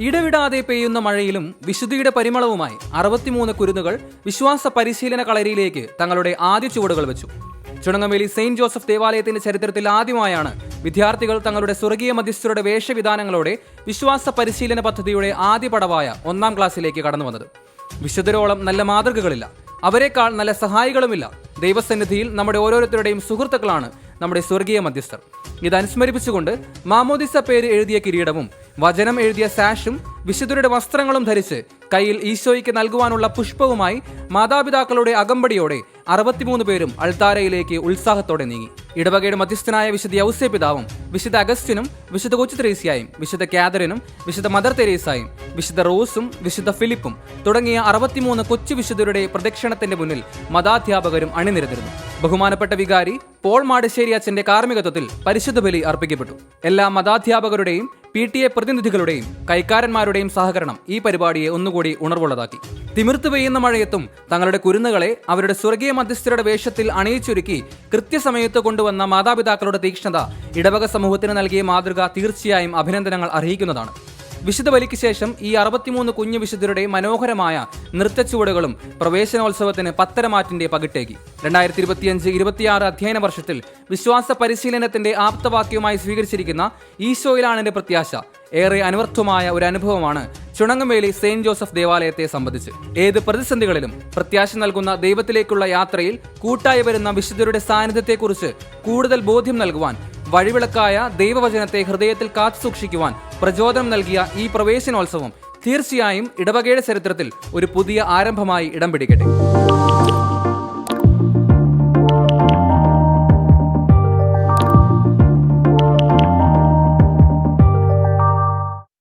ഇടവിടാതെ പെയ്യുന്ന മഴയിലും വിശുദ്ധിയുടെ പരിമളവുമായി അറുപത്തിമൂന്ന് കുരുന്നുകൾ വിശ്വാസ പരിശീലന കളരിയിലേക്ക് തങ്ങളുടെ ആദ്യ ചുവടുകൾ വെച്ചു. ചുണങ്ങമേലി സെയിന്റ് ജോസഫ് ദേവാലയത്തിന്റെ ചരിത്രത്തിൽ ആദ്യമായാണ് വിദ്യാർത്ഥികൾ തങ്ങളുടെ സ്വർഗീയ മധ്യസ്ഥരുടെ വേഷവിധാനങ്ങളോടെ വിശ്വാസ പരിശീലന പദ്ധതിയുടെ ആദ്യ പടവായ ഒന്നാം ക്ലാസ്സിലേക്ക് കടന്നു വന്നത്. വിശുദ്ധരോളം നല്ല മാതൃകകളില്ല. അവരെക്കാൾ നല്ല സഹായികളുമില്ല. ദൈവസന്നിധിയിൽ നമ്മുടെ ഓരോരുത്തരുടെയും സുഹൃത്തുക്കളാണ് നമ്മുടെ സ്വർഗീയ മധ്യസ്ഥർ. ഇത് അനുസ്മരിപ്പിച്ചുകൊണ്ട് മാമോദിസ പേര് എഴുതിയ കിരീടവും വചനം എഴുതിയ സാഷും വിശുദ്ധരുടെ വസ്ത്രങ്ങളും ധരിച്ച് കയ്യിൽ ഈശോയ്ക്ക് നൽകുവാനുള്ള പുഷ്പവുമായി മാതാപിതാക്കളുടെ അകമ്പടിയോടെ അറുപത്തിമൂന്ന് പേരും അൾത്താരയിലേക്ക് ഉത്സാഹത്തോടെ നീങ്ങി. ഇടവകയുടെ മധ്യസ്ഥനായ വിശുദ്ധ യൗസ്യ പിതാവും വിശുദ്ധ അഗസ്റ്റിനും വിശുദ്ധ കൊച്ചു തെരേസിയായും വിശുദ്ധ കാതറിനും വിശുദ്ധ മദർ തെരേസായും വിശുദ്ധ റോസും വിശുദ്ധ ഫിലിപ്പും തുടങ്ങിയ അറുപത്തിമൂന്ന് കൊച്ചു വിശുദ്ധരുടെ പ്രദക്ഷിണത്തിന്റെ മുന്നിൽ മതാധ്യാപകരും അണിനിരന്നിരുന്നു. ബഹുമാനപ്പെട്ട വികാരി പോൾ മാടശ്ശേരി അച്ഛന്റെ കാർമ്മികത്വത്തിൽ പരിശുദ്ധ ബലി അർപ്പിക്കപ്പെട്ടു. എല്ലാ മതാധ്യാപകരുടെയും പി ടി എ പ്രതിനിധികളുടെയും കൈക്കാരന്മാരുടെയും സഹകരണം ഈ പരിപാടിയെ ഒന്നുകൂടി ഉണർവുള്ളതാക്കി. തിമിർത്ത് പെയ്യുന്ന മഴയത്തും തങ്ങളുടെ കുരുന്നുകളെ അവരുടെ സ്വർഗീയ മധ്യസ്ഥരുടെ വേഷത്തിൽ അണിയിച്ചൊരുക്കി കൃത്യസമയത്ത് കൊണ്ടുവന്ന മാതാപിതാക്കളുടെ തീക്ഷ്ണത ഇടവക സമൂഹത്തിന് നൽകിയ മാതൃക തീർച്ചയായും അഭിനന്ദനങ്ങൾ അർഹിക്കുന്നതാണ്. വിശുദ്ധ ബലിക്ക് ശേഷം ഈ അറുപത്തിമൂന്ന് കുഞ്ഞു വിശുദ്ധരുടെ മനോഹരമായ നൃത്തച്ചുവടുകളും പ്രവേശനോത്സവത്തിന് പത്തരമാറ്റിന്റെ പകിട്ടേകി. രണ്ടായിരത്തി ഇരുപത്തിയഞ്ച് ഇരുപത്തിയാറ് അധ്യയന വർഷത്തിൽ വിശ്വാസ പരിശീലനത്തിന്റെ ആപ്തവാക്യവുമായി സ്വീകരിച്ചിരിക്കുന്ന ഈശോയിലാണ് എന്റെ പ്രത്യാശ. ഏറെ അനവർത്ഥമായ ഒരു അനുഭവമാണ് ചുണങ്ങമേലി സെയിന്റ് ജോസഫ് ദേവാലയത്തെ സംബന്ധിച്ച്. ഏത് പ്രതിസന്ധികളിലും പ്രത്യാശ നൽകുന്ന ദൈവത്തിലേക്കുള്ള യാത്രയിൽ കൂട്ടായി വരുന്ന വിശുദ്ധരുടെ സാന്നിധ്യത്തെക്കുറിച്ച് കൂടുതൽ ബോധ്യം നൽകുവാൻ വഴിവിളക്കായ ദൈവവചനത്തെ ഹൃദയത്തിൽ കാത്തുസൂക്ഷിക്കുവാൻ പ്രചോദനം നൽകിയ ഈ പ്രവേശനോത്സവം തീർച്ചയായും ഇടവകയുടെ ചരിത്രത്തിൽ ഒരു പുതിയ ആരംഭമായി ഇടം പിടിക്കട്ടെ.